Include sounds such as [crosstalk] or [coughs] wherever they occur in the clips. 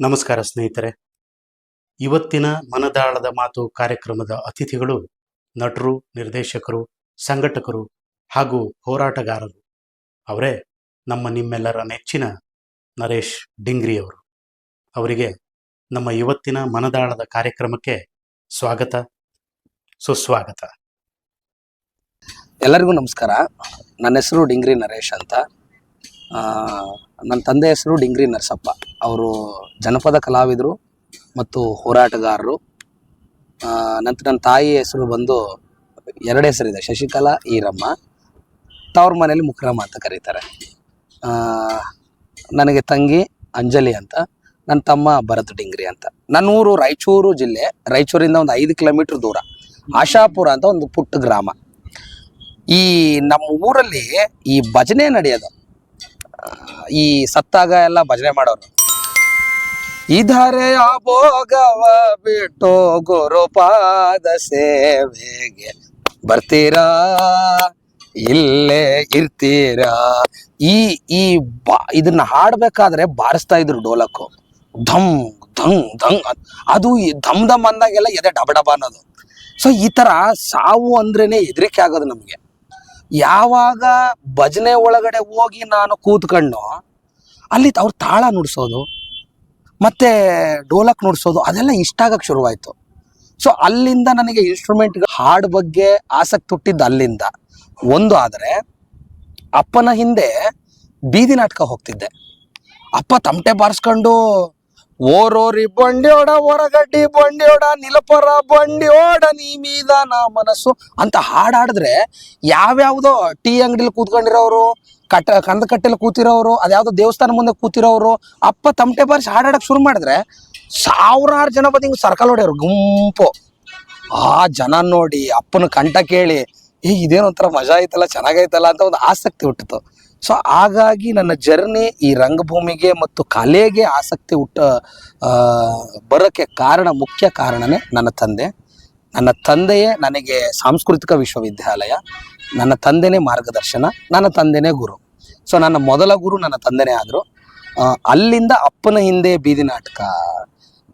ನಮಸ್ಕಾರ ಸ್ನೇಹಿತರೆ. ಇವತ್ತಿನ ಮನದಾಳದ ಮಾತು ಕಾರ್ಯಕ್ರಮದ ಅತಿಥಿಗಳು ನಟರು, ನಿರ್ದೇಶಕರು, ಸಂಘಟಕರು ಹಾಗೂ ಹೋರಾಟಗಾರರು. ಅವರೇ ನಮ್ಮ ನಿಮ್ಮೆಲ್ಲರ ನೆಚ್ಚಿನ ನರೇಶ್ ಡಿಂಗ್ರಿ ಅವರು. ಅವರಿಗೆ ನಮ್ಮ ಇವತ್ತಿನ ಮನದಾಳದ ಕಾರ್ಯಕ್ರಮಕ್ಕೆ ಸ್ವಾಗತ, ಸುಸ್ವಾಗತ. ಎಲ್ಲರಿಗೂ ನಮಸ್ಕಾರ. ನನ್ನ ಹೆಸರು ಡಿಂಗ್ರಿ ನರೇಶ್ ಅಂತ. ನನ್ನ ತಂದೆ ಹೆಸರು ಡಿಂಗ್ರಿ ನರಸಪ್ಪ. ಅವರು ಜನಪದ ಕಲಾವಿದರು ಮತ್ತು ಹೋರಾಟಗಾರರು. ನಂತರ ನನ್ನ ತಾಯಿ ಹೆಸರು ಬಂದು ಎರಡು ಹೆಸರಿದೆ, ಶಶಿಕಲಾ ಈರಮ್ಮ. ತವ್ರ ಮನೇಲಿ ಮುಕ್ರಮ್ಮ ಅಂತ ಕರೀತಾರೆ. ನನಗೆ ತಂಗಿ ಅಂಜಲಿ ಅಂತ, ನನ್ನ ತಮ್ಮ ಭರತ್ ಡಿಂಗ್ರಿ ಅಂತ. ನನ್ನ ಊರು ರಾಯಚೂರು ಜಿಲ್ಲೆ, ರಾಯಚೂರಿಂದ ಒಂದು ಐದು ಕಿಲೋಮೀಟ್ರ್ ದೂರ. ಆಶಾಪುರ ಅಂತ ಒಂದು ಪುಟ್ಟ ಗ್ರಾಮ. ಈ ನಮ್ಮ ಊರಲ್ಲಿ ಈ ಭಜನೆ ನಡೆಯೋದು. ಈ ಸತ್ತಾಗ ಎಲ್ಲ ಭಜನೆ ಮಾಡೋರು. ಇದರೆ ಭೋಗವ ಬಿಟ್ಟು ಗುರುಪಾದ ಸೇವೆಗೆ ಬರ್ತೀರಾ? ಇಲ್ಲೇ ಇರ್ತೀರಾ? ಈ ಈ ಬಾ, ಇದನ್ನ ಹಾಡ್ಬೇಕಾದ್ರೆ ಬಾರಿಸ್ತಾ ಇದ್ರು ಡೋಲಕ್ಕು. ಧಮ್ ಧಮ್ ಅಂತ. ಅದು ಧಮ್ ಧಮ್ ಅಂದಾಗೆಲ್ಲ ಎದೆ ಡಬ ಡಬ ಅನ್ನೋದು. ಸೊ ಈ ತರ ಸಾವು ಅಂದ್ರೇನೆ ಹೆದರಿಕೆ ಆಗೋದು ನಮಗೆ. ಯಾವಾಗ ಭಜನೆ ಒಳಗಡೆ ಹೋಗಿ ನಾನು ಕೂತ್ಕೊಂಡು ಅಲ್ಲಿ ಅವ್ರು ತಾಳ ನುಡ್ಸೋದು. ಮತ್ತೆ ಡೋಲಕ್ ನುಡಿಸೋದು ಅದೆಲ್ಲ ಇಷ್ಟ ಆಗಕ್ಕೆ ಶುರುವಾಯಿತು. ಸೊ ಅಲ್ಲಿಂದ ನನಗೆ ಇನ್ಸ್ಟ್ರೂಮೆಂಟ್ ಹಾಡ್ ಬಗ್ಗೆ ಆಸಕ್ತಿ ಹುಟ್ಟಿದ್ದು ಅಲ್ಲಿಂದ. ಒಂದು ಆದರೆ, ಅಪ್ಪನ ಹಿಂದೆ ಬೀದಿ ನಾಟಕ ಹೋಗ್ತಿದ್ದೆ. ಅಪ್ಪ ತಮಟೆ ಬಾರಿಸ್ಕೊಂಡು, ಓರೋರಿ ಬಂಡಿಯೋಡ, ಹೊರಗಡ್ಡಿ ಬಂಡಿಯೋಡ, ನಿಲಪರ ಬಂಡಿಯೋಡ, ನೀ ಮೀದ ನಾ ಮನಸ್ಸು ಅಂತ ಹಾಡಾಡಿದ್ರೆ ಯಾವ್ಯಾವುದೋ ಟೀ ಅಂಗಡಿಲಿ ಕೂತ್ಕೊಂಡಿರೋರು ಕಟ್ಟ ಕಂದ ಕಟ್ಟೆಲಿ ಕೂತಿರೋರು ಅದ್ಯಾವುದೋ ದೇವಸ್ಥಾನ ಮುಂದೆ ಕೂತಿರೋರು, ಅಪ್ಪ ತಮಟೆ ಬಾರಿಸಿ ಹಾಡಾಡಕ್ ಶುರು ಮಾಡಿದ್ರೆ ಸಾವಿರಾರು ಜನ ಬಂದು ಹಿಂಗ್ ಸರ್ಕಲ್ ಹೊಡೆಯೋರು, ಗುಂಪು. ಆ ಜನ ನೋಡಿ, ಅಪ್ಪನ ಕಂಠ ಕೇಳಿ, ಏ, ಇದೇನೋ ಒಂಥರ ಮಜಾ ಐತಲ್ಲ, ಚೆನ್ನಾಗೈತಲ್ಲ? ಅಂತ ಒಂದು ಆಸಕ್ತಿ ಹುಟ್ಟಿತು. ಸೊ ಹಾಗಾಗಿ ನನ್ನ ಜರ್ನಿ ಈ ರಂಗಭೂಮಿಗೆ ಮತ್ತು ಕಲೆಗೆ ಆಸಕ್ತಿ ಹುಟ್ಟ ಬರೋಕ್ಕೆ ಕಾರಣ, ಮುಖ್ಯ ಕಾರಣನೇ ನನ್ನ ತಂದೆ. ನನ್ನ ತಂದೆಯೇ ನನಗೆ ಸಾಂಸ್ಕೃತಿಕ ವಿಶ್ವವಿದ್ಯಾಲಯ. ನನ್ನ ತಂದೆನೇ ಮಾರ್ಗದರ್ಶನ. ನನ್ನ ತಂದೆನೇ ಗುರು. ಸೊ ನನ್ನ ಮೊದಲ ಗುರು ನನ್ನ ತಂದೆನೇ ಆದರು. ಅಲ್ಲಿಂದ ಅಪ್ಪನ ಹಿಂದೆ ಬೀದಿ ನಾಟಕ,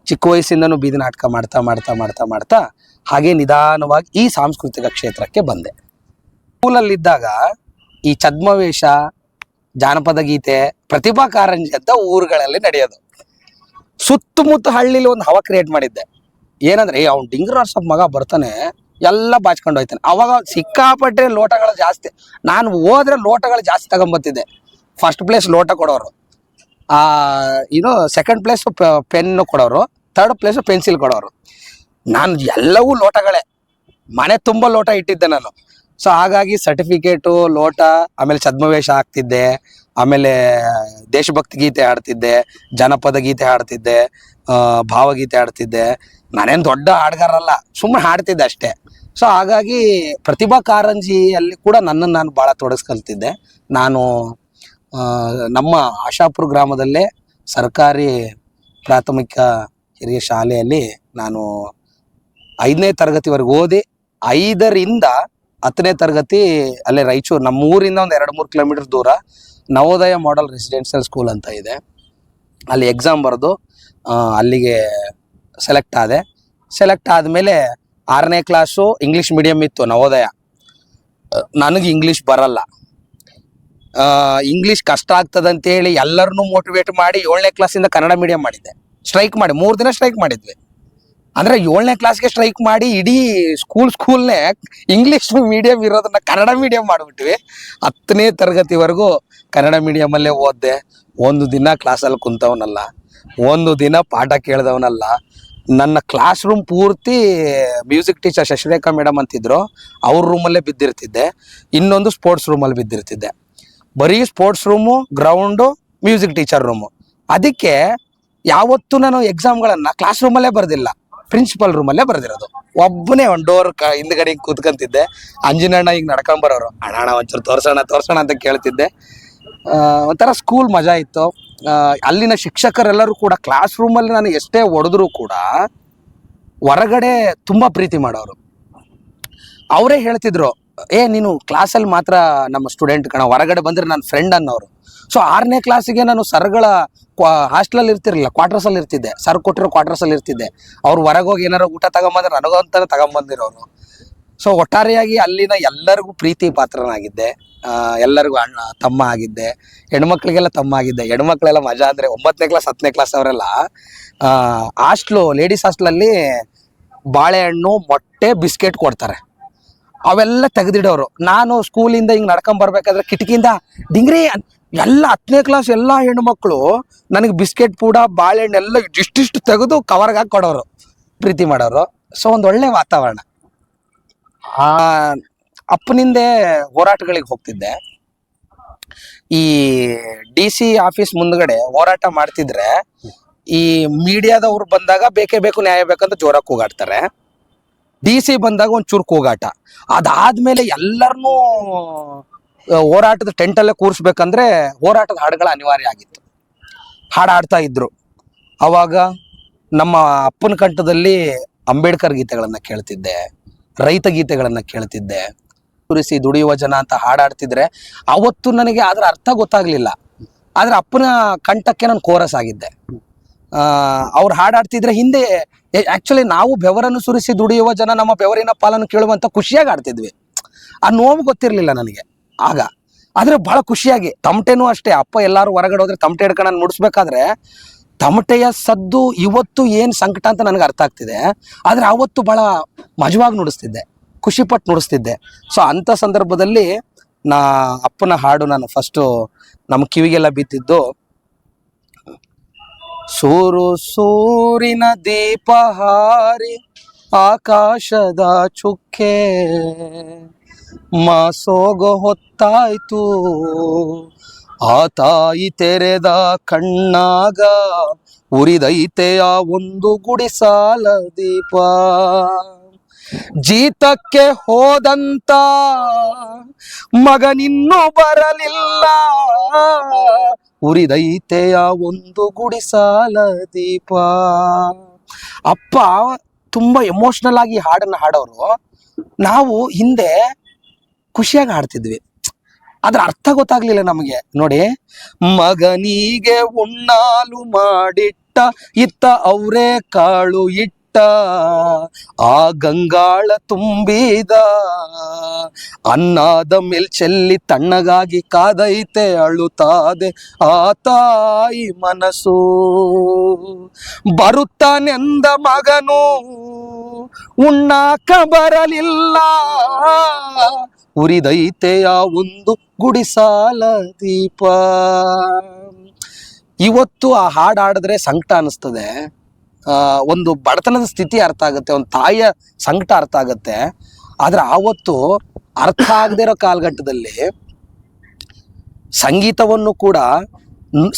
ಚಿಕ್ಕ ವಯಸ್ಸಿಂದನೂ ಬೀದಿ ನಾಟಕ ಮಾಡ್ತಾ ಮಾಡ್ತಾ ಮಾಡ್ತಾ ಮಾಡ್ತಾ ಹಾಗೆ ನಿಧಾನವಾಗಿ ಈ ಸಾಂಸ್ಕೃತಿಕ ಕ್ಷೇತ್ರಕ್ಕೆ ಬಂದೆ. ಸ್ಕೂಲಲ್ಲಿದ್ದಾಗ ಈ ಛದ್ಮವೇಷ, ಜಾನಪದ ಗೀತೆ, ಪ್ರತಿಭಾ ಕಾರಂಜಿ ಅಂತ ಊರುಗಳಲ್ಲಿ ನಡೆಯೋದು. ಸುತ್ತಮುತ್ತ ಹಳ್ಳಿಲಿ ಒಂದು ಹವಾ ಕ್ರಿಯೇಟ್ ಮಾಡಿದ್ದೆ. ಏನಂದ್ರೆ ಅವ್ನು ಡಿಂಗ್ರ ಮಗ ಬರ್ತಾನೆ. ಎಲ್ಲ ಬಾಚ್ಕೊಂಡು ಹೋಯ್ತಾನೆ. ಅವಾಗ ಸಿಕ್ಕಾಪಟ್ಟೆ ಲೋಟಗಳು ಜಾಸ್ತಿ. ನಾನು ಹೋದ್ರೆ ಲೋಟಗಳು ಜಾಸ್ತಿ ತಗೊಂಬತ್ತಿದ್ದೆ. ಫಸ್ಟ್ ಪ್ಲೇಸ್ ಲೋಟ ಕೊಡೋರು. ಇದು ಸೆಕೆಂಡ್ ಪ್ಲೇಸ್ ಪೆನ್ ಕೊಡೋರು. ಥರ್ಡ್ ಪ್ಲೇಸ್ ಪೆನ್ಸಿಲ್ ಕೊಡೋರು. ನಾನು ಎಲ್ಲವೂ ಲೋಟಗಳೇ. ಮನೆ ತುಂಬ ಲೋಟ ಇಟ್ಟಿದ್ದೆ ನಾನು. ಸೊ ಹಾಗಾಗಿ ಸರ್ಟಿಫಿಕೇಟು ಲೋಟ, ಆಮೇಲೆ ಛದ್ಮವೇಷ ಹಾಕ್ತಿದ್ದೆ. ಆಮೇಲೆ ದೇಶಭಕ್ತಿ ಗೀತೆ ಹಾಡ್ತಿದ್ದೆ. ಜನಪದ ಗೀತೆ ಹಾಡ್ತಿದ್ದೆ. ಭಾವಗೀತೆ ಹಾಡ್ತಿದ್ದೆ. ನಾನೇನು ದೊಡ್ಡ ಹಾಡ್ಗಾರಲ್ಲ. ಸುಮ್ಮನೆ ಹಾಡ್ತಿದ್ದೆ ಅಷ್ಟೇ. ಸೊ ಹಾಗಾಗಿ ಪ್ರತಿಭಾ ಕಾರಂಜಿಯಲ್ಲಿ ಕೂಡ ನನ್ನನ್ನು ನಾನು ಭಾಳ ತೊಡಸ್ಕಲ್ತಿದ್ದೆ ನಾನು ನಮ್ಮ ಆಶಾಪುರ ಗ್ರಾಮದಲ್ಲೇ ಸರ್ಕಾರಿ ಪ್ರಾಥಮಿಕ ಹಿರಿಯ ಶಾಲೆಯಲ್ಲಿ ನಾನು ಐದನೇ ತರಗತಿವರೆಗೆ ಓದಿ ಐದರಿಂದ ಹತ್ತನೇ ತರಗತಿ ಅಲ್ಲೇ ರಾಯಚೂರು ನಮ್ಮ ಊರಿಂದ ಒಂದು ಎರಡು ಮೂರು ಕಿಲೋಮೀಟರ್ ದೂರ ನವೋದಯ ಮಾಡೆಲ್ ರೆಸಿಡೆನ್ಷಿಯಲ್ ಸ್ಕೂಲ್ ಅಂತ ಇದೆ. ಅಲ್ಲಿ ಎಕ್ಸಾಮ್ ಬರೆದು ಅಲ್ಲಿಗೆ ಸೆಲೆಕ್ಟ್ ಆದೆ. ಸೆಲೆಕ್ಟ್ ಆದಮೇಲೆ ಆರನೇ ಕ್ಲಾಸು ಇಂಗ್ಲೀಷ್ ಮೀಡಿಯಮ್ ಇತ್ತು ನವೋದಯ. ನನಗೆ ಇಂಗ್ಲೀಷ್ ಬರಲ್ಲ. ಇಂಗ್ಲೀಷ್ ಕಷ್ಟ ಆಗ್ತದೆ ಅಂತೇಳಿ ಎಲ್ಲರನ್ನೂ ಮೋಟಿವೇಟ್ ಮಾಡಿ ಏಳನೇ ಕ್ಲಾಸಿಂದ ಕನ್ನಡ ಮೀಡಿಯಂ ಮಾಡಿದ್ದೆ. ಸ್ಟ್ರೈಕ್ ಮಾಡಿ, ಮೂರು ದಿನ ಸ್ಟ್ರೈಕ್ ಮಾಡಿದ್ವಿ. ಅಂದರೆ ಏಳನೇ ಕ್ಲಾಸ್ಗೆ ಸ್ಟ್ರೈಕ್ ಮಾಡಿ ಇಡೀ ಸ್ಕೂಲ್ ಸ್ಕೂಲ್ನೇ ಇಂಗ್ಲೀಷ್ ಮೀಡಿಯಂ ಇರೋದನ್ನ ಕನ್ನಡ ಮೀಡಿಯಂ ಮಾಡಿಬಿಟ್ವಿ. ಹತ್ತನೇ ತರಗತಿವರೆಗೂ ಕನ್ನಡ ಮೀಡಿಯಮಲ್ಲೇ ಓದ್ದೆ. ಒಂದು ದಿನ ಕ್ಲಾಸಲ್ಲಿ ಕುಂತವನಲ್ಲ. ಒಂದು ದಿನ ಪಾಠ ಕೇಳ್ದವನಲ್ಲ. ನನ್ನ ಕ್ಲಾಸ್ ರೂಮ್ ಪೂರ್ತಿ ಮ್ಯೂಸಿಕ್ ಟೀಚರ್ ಶಶಿರೇಖಾ ಮೇಡಮ್ ಅಂತಿದ್ರು. ಅವ್ರ ರೂಮಲ್ಲೇ ಬಿದ್ದಿರ್ತಿದ್ದೆ. ಇನ್ನೊಂದು ಸ್ಪೋರ್ಟ್ಸ್ ರೂಮಲ್ಲಿ ಬಿದ್ದಿರ್ತಿದ್ದೆ. ಬರೀ sports room ground music teacher room ಅದಕ್ಕೆ ಯಾವತ್ತೂ ನಾನು ಎಕ್ಸಾಮ್ಗಳನ್ನು ಕ್ಲಾಸ್ ರೂಮಲ್ಲೇ ಬರ್ದಿಲ್ಲ. ಪ್ರಿನ್ಸಿಪಲ್ ರೂಮಲ್ಲೇ ಬರ್ದಿರೋದು. ಒಬ್ಬನೇ ಒಂದು ಡೋರ್ ಕ ಹಿಂದ್ಗಡೆ ಹಿಂಗೆ ಕೂತ್ಕೊಂತಿದ್ದೆ. ಅಂಜನಣ್ಣ ಈಗ ನಡ್ಕೊಂಬರೋರು ಅಣ್ಣ ಅಣ್ಣ ಒಂಚೂರು ತೋರ್ಸೋಣ ತೋರ್ಸೋಣ ಅಂತ ಕೇಳ್ತಿದ್ದೆ. ಒಂಥರ ಸ್ಕೂಲ್ ಮಜಾ ಇತ್ತು. ಅಲ್ಲಿನ ಶಿಕ್ಷಕರೆಲ್ಲರೂ ಕೂಡ ಕ್ಲಾಸ್ ರೂಮಲ್ಲಿ ನಾನು ಎಷ್ಟೇ ಹೊಡೆದ್ರೂ ಕೂಡ ಹೊರಗಡೆ ತುಂಬ ಪ್ರೀತಿ ಮಾಡೋರು. ಅವರೇ ಹೇಳ್ತಿದ್ರು, ಏ, ನೀನು ಕ್ಲಾಸಲ್ಲಿ ಮಾತ್ರ ನಮ್ಮ ಸ್ಟೂಡೆಂಟ್ ಕಣ, ಹೊರಗಡೆ ಬಂದ್ರೆ ನನ್ನ ಫ್ರೆಂಡ್ ಅನ್ನೋರು. ಸೊ ಆರನೇ ಕ್ಲಾಸಿಗೆ ನಾನು ಸರ್ಗಳ ಹಾಸ್ಟೆಲಲ್ಲಿ ಇರ್ತಿರಲಿಲ್ಲ ಕ್ವಾರ್ಟರ್ಸಲ್ಲಿ ಇರ್ತಿದ್ದೆ. ಸರ್ ಕೊಟ್ಟಿರೋ ಕ್ವಾರ್ಟರ್ಸಲ್ಲಿ ಇರ್ತಿದ್ದೆ. ಅವ್ರು ಹೋಗಿ ಏನಾರು ಊಟ ತಗೊಂಬಂದ್ರೆ ನನಗಂತಾನೆ ತಗೊಂಬಂದಿರೋರು. ಸೊ ಒಟ್ಟಾರೆಯಾಗಿ ಅಲ್ಲಿನ ಎಲ್ಲರಿಗೂ ಪ್ರೀತಿ ಪಾತ್ರನಾಗಿದ್ದೆ. ಎಲ್ಲರಿಗೂ ಅಣ್ಣ, ತಮ್ಮ ಆಗಿದ್ದೆ. ಹೆಣ್ಮಕ್ಳಿಗೆಲ್ಲ ತಮ್ಮ ಆಗಿದ್ದೆ. ಹೆಣ್ಮಕ್ಳೆಲ್ಲ ಮಜಾ ಅಂದರೆ ಒಂಬತ್ತನೇ ಕ್ಲಾಸ್ ಹತ್ತನೇ ಕ್ಲಾಸ್ ಅವರೆಲ್ಲ ಹಾಸ್ಟ್ಲು ಲೇಡೀಸ್ ಹಾಸ್ಟ್ಲಲ್ಲಿ ಬಾಳೆಹಣ್ಣು, ಮೊಟ್ಟೆ, ಬಿಸ್ಕೆಟ್ ಕೊಡ್ತಾರೆ. ಅವೆಲ್ಲ ತೆಗೆದಿಡೋರು. ನಾನು ಸ್ಕೂಲಿಂದ ಹಿಂಗೆ ನಡ್ಕೊಂಡ್ ಬರ್ಬೇಕಾದ್ರೆ ಕಿಟಕಿಯಿಂದ, ಡಿಂಗ್ರಿ, ಎಲ್ಲ ಹತ್ತನೇ ಕ್ಲಾಸ್ ಎಲ್ಲ ಹೆಣ್ಮಕ್ಳು, ನನಗೆ ಬಿಸ್ಕೆಟ್ ಪೂಡ ಬಾಳೆಹಣ್ಣು ಎಲ್ಲ ಇಷ್ಟಿಷ್ಟು ತೆಗೆದು ಕವರ್ಗೆ ಹಾಕಿ ಕೊಡೋರು. ಪ್ರೀತಿ ಮಾಡೋರು. ಸೊ ಒಂದು ಒಳ್ಳೆ ವಾತಾವರಣ. ಆ, ಅಪ್ಪನಿಂದೆ ಹೋರಾಟಗಳಿಗೆ ಹೋಗ್ತಿದ್ದೆ. ಈ ಡಿ ಸಿ ಆಫೀಸ್ ಮುಂದ್ಗಡೆ ಹೋರಾಟ ಮಾಡ್ತಿದ್ರೆ ಈ ಮೀಡಿಯಾದವ್ರು ಬಂದಾಗ ಬೇಕೇ ಬೇಕು, ನ್ಯಾಯ ಬೇಕಂತ ಜೋರಾಗಿ ಕೂಗಾಡ್ತಾರೆ. ಡಿ ಸಿ ಬಂದಾಗ ಒಂದ್ ಚೂರು ಕೂಗಾಟ. ಅದಾದ್ಮೇಲೆ ಎಲ್ಲರನ್ನೂ ಹೋರಾಟದ ಟೆಂಟಲ್ಲೇ ಕೂರಿಸ್ಬೇಕಂದ್ರೆ ಹೋರಾಟದ ಹಾಡುಗಳ ಅನಿವಾರ್ಯ ಆಗಿತ್ತು. ಹಾಡು ಹಾಡ್ತಾ ಇದ್ರು. ಅವಾಗ ನಮ್ಮ ಅಪ್ಪನ ಕಂಠದಲ್ಲಿ ಅಂಬೇಡ್ಕರ್ ಗೀತೆಗಳನ್ನು ಕೇಳ್ತಿದ್ದೆ. ರೈತ ಗೀತೆಗಳನ್ನ ಕೇಳ್ತಿದ್ದೆ. ಸುರಿಸಿ ದುಡಿಯುವ ಜನ ಅಂತ ಹಾಡಾಡ್ತಿದ್ರೆ ಅವತ್ತು ನನಗೆ ಅದರ ಅರ್ಥ ಗೊತ್ತಾಗ್ಲಿಲ್ಲ. ಆದ್ರೆ ಅಪ್ಪನ ಕಂಠಕ್ಕೆ ನಾನು ಕೋರಸ್ ಆಗಿದ್ದೆ. ಅವ್ರು ಹಾಡಾಡ್ತಿದ್ರೆ ಹಿಂದೆ ಆಕ್ಚುಲಿ ನಾವು ಬೆವರನ್ನು ಸುರಿಸಿ ದುಡಿಯುವ ಜನ ನಮ್ಮ ಬೆವರಿನ ಪಾಲನ್ನು ಕೇಳುವಂತ ಖುಷಿಯಾಗಿ ಆಡ್ತಿದ್ವಿ. ಆ ನೋವು ಗೊತ್ತಿರಲಿಲ್ಲ ನನಗೆ. ಆಗ. ಆದ್ರೆ ಬಹಳ ಖುಷಿಯಾಗಿ, ತಮಟೆನೂ ಅಷ್ಟೇ, ಅಪ್ಪ ಎಲ್ಲಾರು ಹೊರಗಡೆ ಹೋದ್ರೆ ತಮಟೆ ಹಿಡ್ಕೊಂಡು ನಾನು ನುಡಿಸ್ಬೇಕಾದ್ರೆ ತಮಟೆಯ ಸದ್ದು ಇವತ್ತು ಏನು ಸಂಕಟ ಅಂತ ನನಗೆ ಅರ್ಥ ಆಗ್ತಿದೆ. ಆದ್ರೆ ಅವತ್ತು ಬಹಳ ಮಜವಾಗಿ ನುಡಿಸ್ತಿದ್ದೆ. ಖುಷಿಪಟ್ಟು ನುಡಿಸ್ತಿದ್ದೆ. ಸೊ ಅಂತ ಸಂದರ್ಭದಲ್ಲಿ ನಾ ಅಪ್ಪನ ಹಾಡು ನಾನು ಫಸ್ಟು ನಮ್ಮ ಕಿವಿಗೆಲ್ಲ ಬಿತ್ತಿದ್ದು, ಸೂರು ಸೂರಿನ ದೀಪ ಹಾರಿ ಆಕಾಶದ ಚುಕ್ಕೆ ಮಾಸೋಗ ಹೊತ್ತಾಯ್ತು. ಆ ತಾಯಿ ತೆರೆದ ಕಣ್ಣಾಗ ಉರಿದೈತೆ ಆ ಒಂದು ಗುಡಿಸಾಲ ದೀಪ. ಜೀತಕ್ಕೆ ಹೋದಂತ ಮಗನಿನ್ನೂ ಬರಲಿಲ್ಲ. ಉರಿದೈತೆ ಆ ಒಂದು ಗುಡಿಸಾಲ ದೀಪ. ಅಪ್ಪ, ತುಂಬಾ ಎಮೋಷನಲ್ ಆಗಿ ಹಾಡನ್ನ ಹಾಡೋರು. ನಾವು ಹಿಂದೆ ಖುಷಿಯಾಗಿ ಹಾಡ್ತಿದ್ವಿ. ಅದ್ರ ಅರ್ಥ ಗೊತ್ತಾಗ್ಲಿಲ್ಲ ನಮಗೆ. ನೋಡಿ, ಮಗನಿಗೆ ಉಣ್ಣಾಲು ಮಾಡಿಟ್ಟ, ಇತ್ತ ಅವರೇ ಕಾಳು ಇಟ್ಟ, ಆ ಗಂಗಾಳ ತುಂಬಿದ, ಅನ್ನಾದ ಮೇಲ್ ಚೆಲ್ಲಿ ತಣ್ಣಗಾಗಿ ಕಾದೈತೆ ಅಳುತ್ತಾದೆ ಆ ತಾಯಿ ಮನಸ್ಸು. ಬರುತ್ತಾನೆಂದ ಮಗನು, ಉಣ್ಣಾಕ ಬರಲಿಲ್ಲ. ಉರಿದೈತೆ ಆ ಒಂದು ಗುಡಿಸಾಲ ದೀಪ. ಇವತ್ತು ಆ ಹಾಡು ಹಾಡಿದ್ರೆ ಸಂಕಟ ಅನಿಸ್ತದೆ. ಒಂದು ಬಡತನದ ಸ್ಥಿತಿ ಅರ್ಥ ಆಗುತ್ತೆ, ಒಂದು ತಾಯಿಯ ಸಂಕಟ ಅರ್ಥ ಆಗುತ್ತೆ. ಆದ್ರೆ ಆವತ್ತು ಅರ್ಥ ಆಗದೆ ಇರೋ ಕಾಲಘಟ್ಟದಲ್ಲಿ ಸಂಗೀತವನ್ನು ಕೂಡ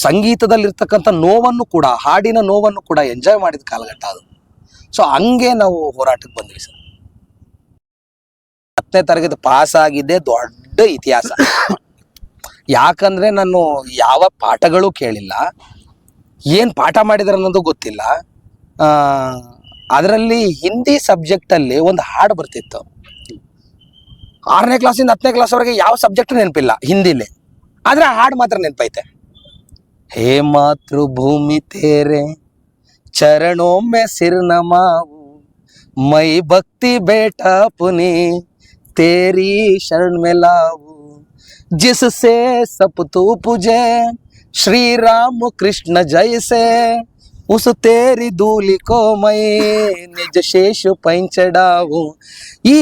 ಸಂಗೀತದಲ್ಲಿರ್ತಕ್ಕಂಥ ನೋವನ್ನು ಕೂಡ, ಹಾಡಿನ ನೋವನ್ನು ಕೂಡ ಎಂಜಾಯ್ ಮಾಡಿದ ಕಾಲಘಟ್ಟ ಅದು. ಸೊ ಹಂಗೆ ನಾವು ಹೋರಾಟಕ್ಕೆ ಬಂದ್ವಿ ಸರ್. ಹತ್ತನೇ ತರಗತಿ ಪಾಸ್ ಆಗಿದ್ದೆ ದೊಡ್ಡ ಇತಿಹಾಸ. ಯಾಕಂದ್ರೆ ನಾನು ಯಾವ ಪಾಠಗಳು ಕೇಳಿಲ್ಲ. ಏನು ಪಾಠ ಮಾಡಿದಾರೆ ಅನ್ನೋದು ಗೊತ್ತಿಲ್ಲ. ಅದರಲ್ಲಿ ಹಿಂದಿ ಸಬ್ಜೆಕ್ಟಲ್ಲಿ ಒಂದು ಹಾಡು ಬರ್ತಿತ್ತು. ಆರನೇ ಕ್ಲಾಸಿಂದ ಹತ್ತನೇ ಕ್ಲಾಸ್ವರೆಗೆ ಯಾವ ಸಬ್ಜೆಕ್ಟ್ ನೆನಪಿಲ್ಲ ಹಿಂದಿಲಿ. ಆದರೆ ಆ ಹಾಡು ಮಾತ್ರ ನೆನಪೈತೆ. ಹೇ ಮಾತೃಭೂಮಿ ತೇರೆ, ಚರಣೊಮ್ಮೆ ಸಿರ್ನಮಾವು ಮೈ ಭಕ್ತಿ ಬೇಟ ಪುನಿ तेरी शरण में लाऊं जिससे सब तू पूजे श्री राम कृष्ण जैसे उस तेरी धूली को मैं ನಿಜ ಶೇಷು ಪೈಂಚಡಾವು ಈ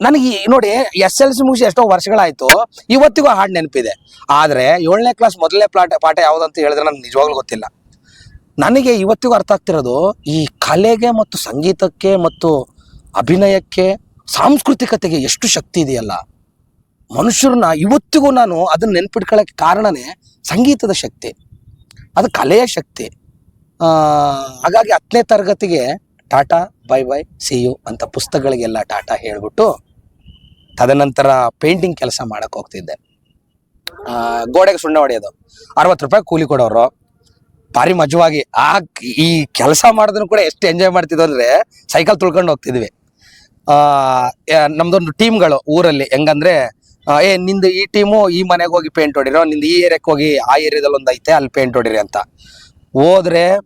ನನಗೆ ಈ- ನೋಡಿ ಎಸ್ ಎಲ್ ಸಿ ಮುಗಿಸಿ ಎಷ್ಟೋ ವರ್ಷಗಳಾಯ್ತು ಇವತ್ತಿಗೂ ಆ ಹಾಡು ನೆನಪಿದೆ ಆದ್ರೆ ಏಳನೇ ಕ್ಲಾಸ್ ಮೊದಲನೇ ಪ್ಲಾಟ ಪಾಠ ಯಾವ್ದಂತ ಹೇಳಿದ್ರೆ ನನಗೆ ನಿಜವಾಗ್ಲೂ ಗೊತ್ತಿಲ್ಲ ನನಗೆ ಇವತ್ತಿಗೂ ಅರ್ಥ ಆಗ್ತಿರೋದು ಈ ಕಲೆಗೆ ಮತ್ತು ಸಂಗೀತಕ್ಕೆ ಮತ್ತು ಅಭಿನಯಕ್ಕೆ ಸಾಂಸ್ಕೃತಿಕತೆಗೆ ಎಷ್ಟು ಶಕ್ತಿ ಇದೆಯಲ್ಲ? ಮನುಷ್ಯರನ್ನ ಇವತ್ತಿಗೂ ನಾನು ಅದನ್ನು ನೆನ್ಪಿಟ್ಕೊಳ್ಳೋಕ್ಕೆ ಕಾರಣನೇ ಸಂಗೀತದ ಶಕ್ತಿ. ಅದು ಕಲೆಯ ಶಕ್ತಿ. ಹಾಗಾಗಿ ಹತ್ತನೇ ತರಗತಿಗೆ tata, bye bye, see you ಅಂತ ಪುಸ್ತಕಗಳಿಗೆಲ್ಲ ಟಾಟಾ ಹೇಳಿಬಿಟ್ಟು ತದನಂತರ ಪೇಂಟಿಂಗ್ ಕೆಲಸ ಮಾಡೋಕೆ ಹೋಗ್ತಿದ್ದೆ. ಗೋಡೆಗೆ ಸುಣ್ಣ ಹೊಡೆಯೋದು. ಅರವತ್ತು ರೂಪಾಯಿ ಕೂಲಿ ಕೊಡೋರು. ಭಾರಿ ಮಜವಾಗಿ ಆ, ಈ ಕೆಲಸ ಮಾಡೋದನ್ನು ಕೂಡ ಎಷ್ಟು ಎಂಜಾಯ್ ಮಾಡ್ತಿದ್ವು ಅಂದರೆ ಸೈಕಲ್ ತುಳ್ಕೊಂಡು ಹೋಗ್ತಿದ್ವಿ. ನಮ್ದೊಂದು ಟೀಮ್ಗಳು ಊರಲ್ಲಿ ಹೆಂಗಂದ್ರೆ ಏ, ನಿಂದು ಈ ಟೀಮು ಈ ಮನೆಗೆ ಹೋಗಿ ಪೇಂಟ್ ಹೊಡಿರೋ, ನಿಂದು ಈ ಏರಿಯಾಕ್ಕೆ ಹೋಗಿ ಆ ಏರಿಯಾದಲ್ಲಿ ಒಂದು ಐತೆ, ಅಲ್ಲಿ ಪೇಂಟ್ ಹೊಡಿರಿ ಅಂತ. ಹೋದ್ರೆ,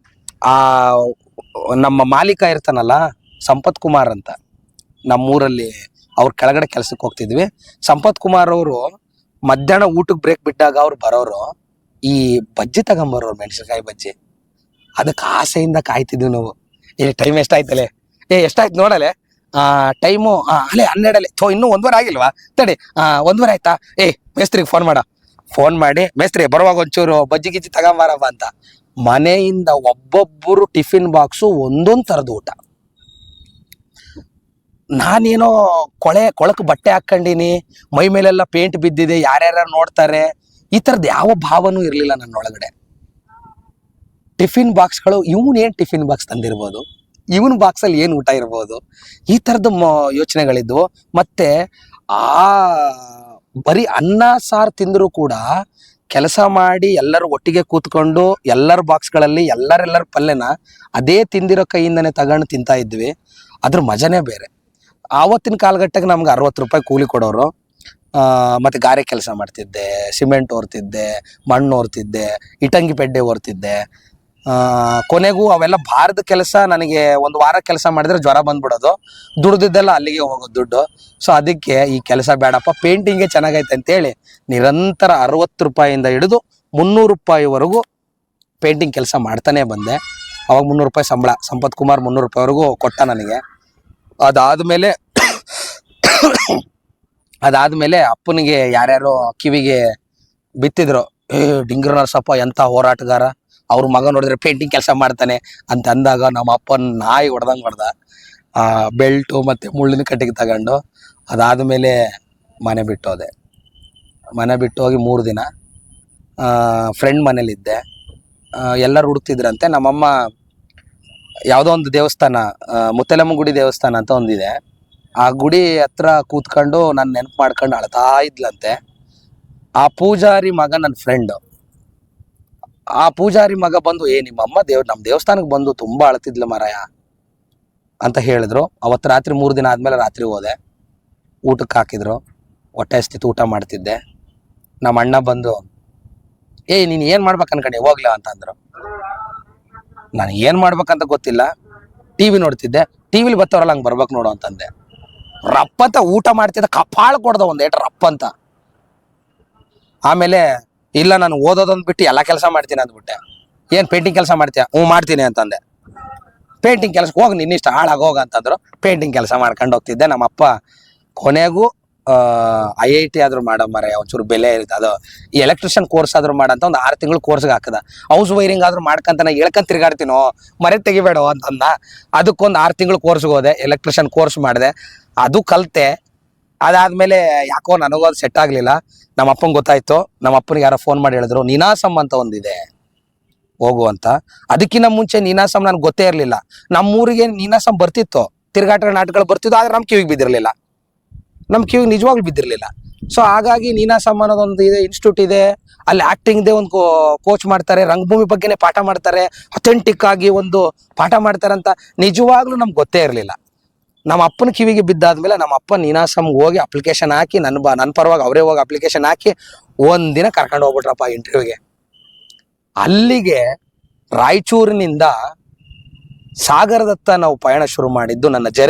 ಆ, ನಮ್ಮ ಮಾಲೀಕ ಇರ್ತಾನಲ್ಲ, ಸಂಪತ್ ಕುಮಾರ್ ಅಂತ, ನಮ್ಮೂರಲ್ಲಿ ಅವ್ರ ಕೆಳಗಡೆ ಕೆಲ್ಸಕ್ಕೆ ಹೋಗ್ತಿದ್ವಿ. ಸಂಪತ್ ಕುಮಾರ್ ಅವರು ಮಧ್ಯಾಹ್ನ ಊಟಕ್ಕೆ ಬ್ರೇಕ್ ಬಿಟ್ಟಾಗ ಅವ್ರು ಬರೋರು, ಈ ಬಜ್ಜಿ ತಗೊಂಬರೋರು, ಮೆಣಸಿನ್ಕಾಯಿ ಬಜ್ಜಿ. ಅದಕ್ಕೆ ಆಸೆಯಿಂದ ಕಾಯ್ತಿದ್ವಿ ನಾವು. ಏ ಟೈಮ್ ಎಷ್ಟಾಯ್ತಲೆ ಏ ಎಷ್ಟಾಯ್ತು ನೋಡಲೆ? ಟೈಮು ಅಲ್ಲೇ ಹನ್ನೆರಡಲ್ಲಿ. ಥೋ, ಇನ್ನೂ ಒಂದುವರೆ ಆಗಿಲ್ವಾ? ತಡಿ, ಆ, ಒಂದುವರೆ ಆಯ್ತಾ? ಏ, ಮೇಸ್ತ್ರಿಗೆ ಫೋನ್ ಮಾಡ. ಫೋನ್ ಮಾಡಿ ಮೇಸ್ತ್ರಿ ಬರುವಾಗ ಒಂಚೂರು ಬಜ್ಜಿ ಗಿಜ್ಜಿ ತಗೊಂಬಾರಪ್ಪ ಅಂತ. ಮನೆಯಿಂದ ಒಬ್ಬೊಬ್ಬರು ಟಿಫಿನ್ ಬಾಕ್ಸು ಒಂದೊಂದು ಥರದ ಊಟ. ನಾನೇನೋ ಕೊಳೆ, ಕೊಳಕು ಬಟ್ಟೆ ಹಾಕೊಂಡಿನಿ ಮೈ ಮೇಲೆಲ್ಲ ಪೇಂಟ್ ಬಿದ್ದಿದೆ ಯಾರ್ಯಾರು ನೋಡ್ತಾರೆ, ಈ ಥರದ್ದು ಯಾವ ಭಾವನೂ ಇರಲಿಲ್ಲ ನನ್ನೊಳಗಡೆ. ಟಿಫಿನ್ ಬಾಕ್ಸ್ಗಳು ಇವನೇನು ಟಿಫಿನ್ ಬಾಕ್ಸ್ ತಂದಿರ್ಬೋದು? ಇವನ್ ಬಾಕ್ಸಲ್ಲಿ ಏನು ಊಟ ಇರ್ಬೋದು? ಈ ಥರದ ಯೋಚನೆಗಳಿದ್ವು. ಮತ್ತೆ ಆ, ಬರೀ ಅನ್ನ, ಸಾರು ತಿಂದರೂ ಕೂಡ ಕೆಲಸ ಮಾಡಿ ಎಲ್ಲರೂ ಒಟ್ಟಿಗೆ ಕೂತ್ಕೊಂಡು ಎಲ್ಲರ ಬಾಕ್ಸ್ಗಳಲ್ಲಿ ಎಲ್ಲರೆಲ್ಲರ ಪಲ್ಯನ ಅದೇ ತಿಂದಿರೋ ಕೈಯಿಂದನೇ ತಗೊಂಡು ತಿಂತಾ ಇದ್ವಿ. ಅದ್ರ ಮಜನೇ ಬೇರೆ. ಆವತ್ತಿನ ಕಾಲಘಟ್ಟಕ್ಕೆ ನಮ್ಗೆ ಅರವತ್ತು ರೂಪಾಯಿ ಕೂಲಿ ಕೊಡೋರು ಮತ್ತು ಗಾರೆ ಕೆಲಸ ಮಾಡ್ತಿದ್ದೆ, ಸಿಮೆಂಟ್ ಓರ್ತಿದ್ದೆ, ಮಣ್ಣು ಓರ್ತಿದ್ದೆ, ಇಟಂಗಿ ಪೆಡ್ಡೆ ಓರ್ತಿದ್ದೆ. ಕೊನೆಗೂ ಅವೆಲ್ಲ ಭಾರದ ಕೆಲಸ, ನನಗೆ ಒಂದು ವಾರ ಕೆಲಸ ಮಾಡಿದ್ರೆ ಜ್ವರ ಬಂದ್ಬಿಡೋದು. ದುಡ್ದಿದ್ದೆಲ್ಲ ಅಲ್ಲಿಗೆ ಹೋಗೋದು ದುಡ್ಡು. ಸೊ ಅದಕ್ಕೆ ಈ ಕೆಲಸ ಬೇಡಪ್ಪ ಪೇಂಟಿಂಗೇ ಚೆನ್ನಾಗೈತೆ ಅಂತೇಳಿ ನಿರಂತರ ಅರವತ್ತು ರೂಪಾಯಿಂದ ಹಿಡಿದು ಮುನ್ನೂರು ರೂಪಾಯಿವರೆಗೂ ಪೇಂಟಿಂಗ್ ಕೆಲಸ ಮಾಡ್ತಾನೆ ಬಂದೆ. ಅವಾಗ ಮುನ್ನೂರು ರೂಪಾಯಿ ಸಂಬಳ, ಸಂಪತ್ ಕುಮಾರ್ ಮುನ್ನೂರು ರೂಪಾಯಿವರೆಗೂ ಕೊಟ್ಟ ನನಗೆ. ಅದಾದ್ಮೇಲೆ [coughs] ಅದಾದ್ಮೇಲೆ ಅಪ್ಪನಿಗೆ ಯಾರ್ಯಾರು ಕಿವಿಗೆ ಬಿತ್ತಿದ್ರು, ಏ, ಡಿಂಗ್ರ ನರಸಪ್ಪ, ಎಂಥ ಹೋರಾಟಗಾರ. ಅವ್ರ ಮಗ ನೋಡಿದ್ರೆ ಪೇಂಟಿಂಗ್ ಕೆಲಸ ಮಾಡ್ತಾನೆ ಅಂತ ಅಂದಾಗ ನಮ್ಮ ಅಪ್ಪನ ನಾಯಿ ಹೊಡೆದಂಗೆ ಹೊಡೆದ. ಆ ಬೆಲ್ಟು ಮತ್ತೆ ಮುಳ್ಳಿನ ಕಟ್ಟಿಗೆ ತಗೊಂಡು ಅದಾದ್ಮೇಲೆ ಮನೆ ಬಿಟ್ಟೋದೆ ಮನೆ ಬಿಟ್ಟು ಹೋಗಿ ಮೂರು ದಿನ ಫ್ರೆಂಡ್ ಮನೇಲಿದ್ದೆ. ಎಲ್ಲರೂ ಹುಡುಕ್ತಿದ್ರಂತೆ. ನಮ್ಮಮ್ಮ ಯಾವುದೋ ಒಂದು ದೇವಸ್ಥಾನ ಮುತ್ತಲಮ್ಮ ಗುಡಿ ದೇವಸ್ಥಾನ ಅಂತ ಒಂದಿದೆ. ಆ ಗುಡಿ ಹತ್ರ ಕೂತ್ಕೊಂಡು ನಾನು ನೆನಪು ಮಾಡ್ಕೊಂಡು ಅಳ್ತಾ ಇದ್ಲಂತೆ. ಆ ಪೂಜಾರಿ ಮಗ ನನ್ನ ಫ್ರೆಂಡ್ ಆ ಪೂಜಾರಿ ಮಗ ಬಂದು, ಏ, ನಿಮ್ಮಮ್ಮ ದೇವ್ ನಮ್ಮ ದೇವಸ್ಥಾನಕ್ಕೆ ಬಂದು ತುಂಬಾ ಅಳತಿದ್ಲು ಮಾರಾಯ, ಅಂತ ಹೇಳಿದ್ರು. ಅವತ್ತು ರಾತ್ರಿ ಮೂರು ದಿನ ಆದ್ಮೇಲೆ ರಾತ್ರಿ ಹೋದೆ. ಊಟಕ್ಕೆ ಹಾಕಿದ್ರು. ಹೊಟ್ಟೆ ಹಸ್ತಿತ್ತು, ಊಟ ಮಾಡ್ತಿದ್ದೆ. ನಮ್ಮ ಅಣ್ಣ ಬಂದು ಏಯ್ ನೀನು ಏನು ಮಾಡ್ಬೇಕು ಅನ್ಕಂಡೆ, ಹೋಗ್ಲಾ? ಅಂತ ಅಂದರು ನಾನು ಏನು ಮಾಡ್ಬೇಕಂತ ಗೊತ್ತಿಲ್ಲ. ಟಿ ವಿ ನೋಡ್ತಿದ್ದೆ. ಟಿ ವಿಲಿ ಬತ್ತವ್ರಲ್ಲ, ಹಂಗೆ ಬರ್ಬೇಕು ನೋಡು ಅಂತಂದೆ. ರಪ್ಪ ಅಂತ ಊಟ ಮಾಡ್ತಿದ್ದ, ಕಪಾಳ ಕೊಡ್ದ ಒಂದ್ ಏಟ್ ರಪ್ಪ ಅಂತ. ಆಮೇಲೆ ಇಲ್ಲ, ನಾನು ಓದೋದೊಂದು ಬಿಟ್ಟು ಎಲ್ಲ ಕೆಲಸ ಮಾಡ್ತೀನಿ ಅಂದ್ಬಿಟ್ಟೆ. ಏನು ಪೇಂಟಿಂಗ್ ಕೆಲಸ ಮಾಡ್ತೀಯಾ? ಹ್ಞೂ, ಮಾಡ್ತೀನಿ ಅಂತಂದೆ. ಪೇಂಟಿಂಗ್ ಕೆಲಸಕ್ಕೆ ಹೋಗಿ ನಿನ್ನಿಷ್ಟ ಹಾಳಾಗಿ ಹೋಗ ಅಂತಂದ್ರು. ಪೇಂಟಿಂಗ್ ಕೆಲಸ ಮಾಡ್ಕೊಂಡು ಹೋಗ್ತಿದ್ದೆ. ನಮ್ಮ ಅಪ್ಪ ಕೊನೆಗೂ ಐ ಐ ಟಿ ಆದ್ರೂ ಮಾಡೋ ಮರ ಒಂಚೂರು ಬೆಲೆ ಇರುತ್ತೆ. ಅದು ಈ ಎಲೆಕ್ಟ್ರಿಷಿಯನ್ ಕೋರ್ಸ್ ಆದ್ರೂ ಮಾಡಂತ ಒಂದು ಆರು ತಿಂಗಳು ಕೋರ್ಸ್ಗೆ ಹಾಕದ. ಹೌಸ್ ವೈರಿಂಗ್ ಆದ್ರೂ ಮಾಡ್ಕಂತ ನಾ ಹೇಳ್ಕೊಂಡ್ ತಿರ್ಗಾಡ್ತೀನೋ? ಮರೆ ತೆಗಿಬೇಡ ಅಂತಂದ. ಅದಕ್ಕೊಂದು ಆರು ತಿಂಗಳು ಕೋರ್ಸ್ಗೆ ಹೋದೆ. ಎಲೆಕ್ಟ್ರಿಷಿಯನ್ ಕೋರ್ಸ್ ಮಾಡಿದೆ. ಅದು ಕಲ್ತೆ. ಅದಾದ್ಮೇಲೆ ಯಾಕೋ ನನಗೂ ಅದು ಸೆಟ್ ಆಗ್ಲಿಲ್ಲ. ನಮ್ಮ ಅಪ್ಪಂಗೆ ಗೊತ್ತಾಯ್ತು. ನಮ್ಮ ಅಪ್ಪನಿಗೆ ಯಾರೋ ಫೋನ್ ಮಾಡಿ ಹೇಳಿದ್ರು ನೀನಾಸಮ್ ಅಂತ ಒಂದಿದೆ, ಹೋಗು ಅಂತ. ಅದಕ್ಕಿಂತ ಮುಂಚೆ ನೀನಾಸಮ್ ನನ್ಗೆ ಗೊತ್ತೇ ಇರಲಿಲ್ಲ. ನಮ್ಮೂರಿಗೆ ನೀನಾಸಮ್ ಬರ್ತಿತ್ತು. ತಿರುಗಾಟ ನಾಟಕಗಳು ಬರ್ತಿತ್ತು ಆದ್ರೆ ನಮ್ಮ ಕಿವಿಗೆ ಬಿದ್ದಿರಲಿಲ್ಲ. ನಮ್ಮ ಕಿವಿಗೆ ನಿಜವಾಗ್ಲೂ ಬಿದ್ದಿರಲಿಲ್ಲ. ಸೊ ಹಾಗಾಗಿ ನೀನಾಸಮ್ ಅನ್ನೋದೊಂದು ಇದೆ, ಇನ್ಸ್ಟಿಟ್ಯೂಟ್ ಇದೆ. ಅಲ್ಲಿ ಆಕ್ಟಿಂಗ್ದೇ ಒಂದು ಕೋಚ್ ಮಾಡ್ತಾರೆ, ರಂಗಭೂಮಿ ಬಗ್ಗೆನೇ ಪಾಠ ಮಾಡ್ತಾರೆ. ಅಥೆಂಟಿಕ್ ಆಗಿ ಒಂದು ಪಾಠ ಮಾಡ್ತಾರೆ ಅಂತ ನಿಜವಾಗ್ಲೂ ನಮ್ಗೆ ಗೊತ್ತೇ ಇರಲಿಲ್ಲ. ನಮ್ಮ ಅಪ್ಪನ ಕಿವಿಗೆ ಬಿದ್ದಾದ್ಮೇಲೆ ನಮ್ಮ ಅಪ್ಪ ನೀನಾಸಮ್ಗೆ ಹೋಗಿ ಅಪ್ಲಿಕೇಶನ್ ಹಾಕಿ ನನ್ನ ಬ ನನ್ನ ಪರವಾಗಿ ಅವರೇ ಹೋಗಿ ಅಪ್ಲಿಕೇಶನ್ ಹಾಕಿ ಒಂದಿನ ಕರ್ಕೊಂಡು ಹೋಗ್ಬಿಟ್ರಪ್ಪ ಇಂಟರ್ವ್ಯೂಗೆ ಅಲ್ಲಿಗೆ ರಾಯಚೂರಿನಿಂದ ಸಾಗರದತ್ತ ನಾವು ಪಯಣ ಶುರು ಮಾಡಿದ್ದು ನನ್ನ ಜರ್ನಿ.